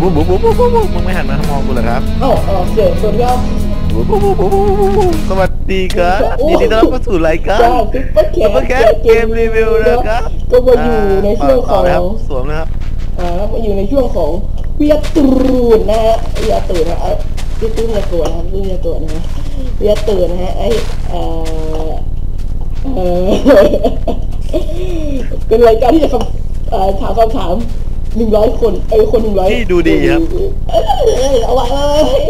บุ๊บบุ๊บบุ๊บบุ๊บบุ๊บบุ๊บมึงไม่หันมามองกูเหรอครับเอ้าเออเสียงคนก็บุ๊บบุ๊บบุ๊บบุ๊บบุ๊บบุ๊บสวัสดีครับยินดีต้อนรับเข้าสู่รายการจ้าซุปเปอร์แคซุปเปอร์แคทเกมรีวิวนะครับก็มาอยู่ในช่วงของสวมนะครับอ่ามาอยู่ในช่วงของเวียตูนนะฮะเวียตูนนะเอ้ยพี่ตุ้มยาตัวนะครับตุ้มยาตัวนะฮะเวียตูนนะฮะไอเอ่อเอ่อเป็นรายการที่จะคำถามคำถาม หนึ่งร้อยคนเอ้ยคนหนึ่งร้อยที่ดูดีครับเอ้ยเอาไว้เลย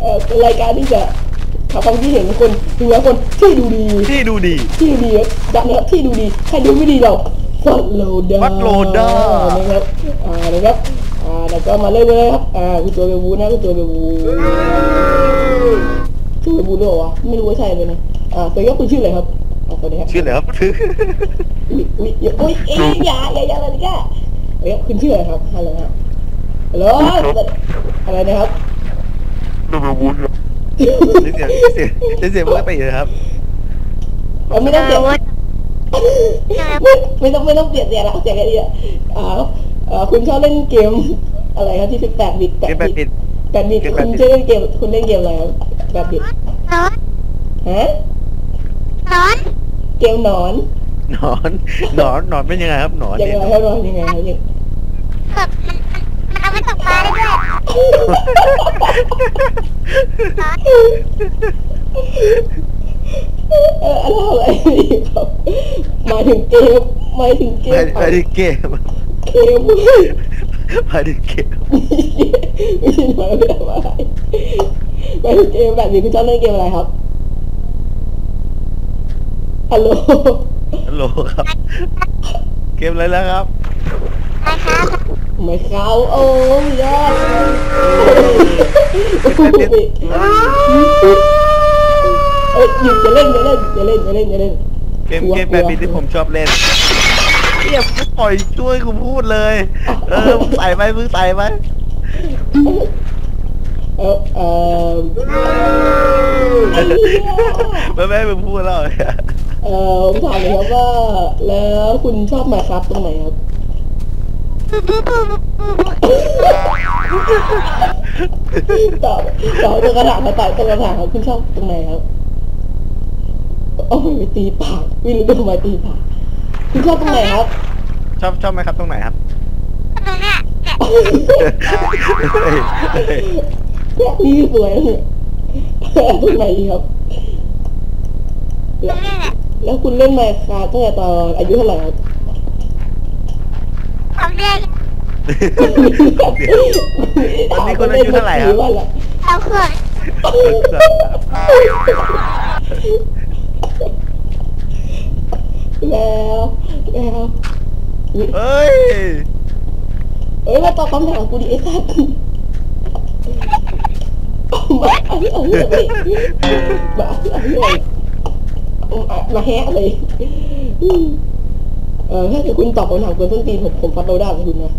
เอ่อเป็นรายการที่จะถามความคิดเห็นของคนหนึ่งร้อยคนที่ดูดีที่ดูดีที่ดูดีดังนะครับที่ดูดีใครดูไม่ดีเราฟัดโลดา Follow นะครับอ่านะครับอ่าแล้วก็มาเล่นเลยครับอ่าคุณตัวเบบูนะคุณตัวเบบูชื่อเบบูด้วยเหรอวะไม่รู้ว่าใช่ไหมนะอ่าแต่ก็คุณชื่ออะไรครับอ่าสวัสดีครับชื่ออะไรครับอุ้ยอุ้ยอย่าอุ้ยเอ้ยอย่าอย่าอย่าอะไรนี่ก้า เอ้ยคุณชื่ออะไรครับฮัลโหลครับฮัลโหลอะไรนะครับนี่เสียงนี่เสียงนี่เสียงปกติเลยครับเออไม่ต้องเปลี่ยนไม่ไม่ต้องไม่ต้องเปลี่ยนเสียงละเสียงแค่นี้อะอ่าอ่าคุณชอบเล่นเกมอะไรครับที่เป็นแปดบิตเกมแบบปิดแปดบิตเกมแปคุดณบิตจะเล่นเกมคุณเล่นเกมอะไรครับแปดบิตร้อนฮะร้อนเกมหนอน หนอนหนอนหนอนเป็นยังไงครับหนอนยังเนี่ยไงครับหนอนยังไงครับยังแบบมันมันเอาไปตกปลาได้ด้วยร้อนเอออะไรอะไรครับหมายถึงเกมหมายถึงเกไปมไปที่เกมเกมไปที่เกมไม่ใช่หมายถึงอะไรหมายถึงเกมแบบนี้คุณชอบเล่นเกมอะไรครับฮัลโหลฮัล โหลครับ เกมอะไรแล้วครับนะครับไม่เข้าโอ้ยยอดเอ้ยหยุดจะเล่นจะเล่นจะเล่นจะเล่นจะเล่นเกมเกมแบบนี้ที่ผมชอบเล่นเรียบปล่อยช่วยกูพูดเลย เออมึงใส่ไปมึงใส่ไปเออเออไม่ไม่ให้มึงพูดแล้ว เออผมถามเลยครับว่า แล้วคุณชอบไหมครับตรงไหนครับ ตอบตอบตัวกระถางมาตอบตัวกระถางครับคุณชอบตรงไหนครับโอ้ยไปตีปากไม่รู้ทำไมตีปากคุณชอบตรงไหนครับ ชอบชอบไหมครับตรงไหนครับตรงเนี้ยเนี่ยเฮ้ยเฮ้ยนี่สวยเลยตรงไหนดีครับ ตรงเนี้ยเนี่ยแล้วคุณเล่นไมค์ครับตั้งแต่ตอนอายุเท่าไหร่ครับสองเดือนตอนนี้คุณอายุเท่าไหร่ครับเราเขื่อนแล้วแล้วเอ้ยเอ้ยมาตอบคำถามกูดิไอ้สัตว์มาเอาเอาเลยมาเอา เลยมาแฮะเลย เออถ้าเกิดคุณตอบคำถามคุณต้นตีนผมผมฟัดเราได้ของคุณนะ